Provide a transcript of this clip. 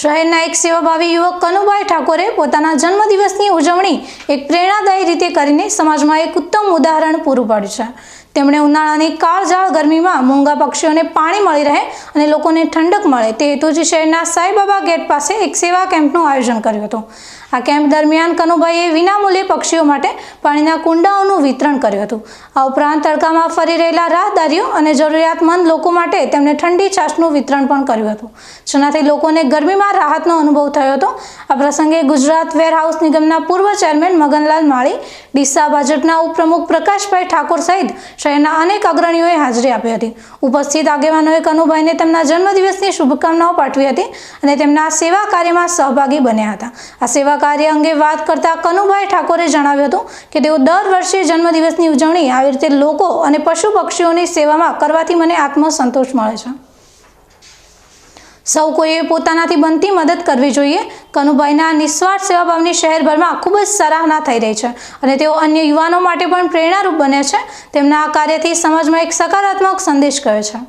શહેરના એક સેવાભાવી યુવક કનુભાઈ ઠાકોરે પોતાના જન્મદિવસની ઉજવણી એક પ્રેરણાદાયી રીતે કરીને સમાજમાં એક ઉત્તમ ઉદાહરણ પૂરું પાડ્યું છે. તેમણે ઉનાળાની કાળઝાળ ગરમીમાં મૂંગા પક્ષીઓને પાણી મળી રહે અને લોકોને ઠંડક મળે તે હેતુથી શહેરના સાંઈબાબા ગેટ પાસે એક સેવા કેમ્પનું આયોજન કર્યું હતું. આ કેમ્પ દરમિયાન કનુભાઈએ વિનામૂલ્યે પક્ષીઓ માટે પાણીના કુંડાઓનું વિતરણ કર્યું હતું. આ ઉપરાંત તડકામાં ફરી રહેલા રાહદારીઓ અને જરૂરિયાતમંદ લોકો માટે તેમણે ઠંડી છાશનું વિતરણ પણ કર્યું હતું. જેનાથી લોકોને ગરમીમાં રાહતનો અનુભવ થયો હતો. આ પ્રસંગે ગુજરાત વેરહાઉસ નિગમના પૂર્વ ચેરમેન મગનલાલ માળી, ડીસા ભાજપના ઉપપ્રમુખ પ્રકાશભાઈ ઠાકોર સહિત શહેરના અનેક અગ્રણીઓએ હાજરી આપી હતી. ઉપસ્થિત આગેવાનોએ કનુભાઈને તેમના જન્મદિવસની શુભકામનાઓ પાઠવી હતી અને તેમના સેવા કાર્યમાં સહભાગી બન્યા હતા. આ સેવા કાર્ય અંગે વાત કરતા કનુભાઈ ઠાકોરે જણાવ્યું હતું કે તેઓ દર વર્ષે જન્મદિવસની ઉજવણી આવી રીતે લોકો અને પશુ પક્ષીઓની સેવામાં કરવાથી મને આત્મસંતોષ મળે છે. સૌ કોઈએ પોતાનાથી બનતી મદદ કરવી જોઈએ. કનુભાઈના નિસ્વાર્થ સેવાભાવની શહેરભરમાં ખૂબ જ સરાહના થઈ રહી છે અને તેઓ અન્ય યુવાનો માટે પણ પ્રેરણારૂપ બને છે. તેમના આ કાર્યથી સમાજમાં એક સકારાત્મક સંદેશ ગયો છે.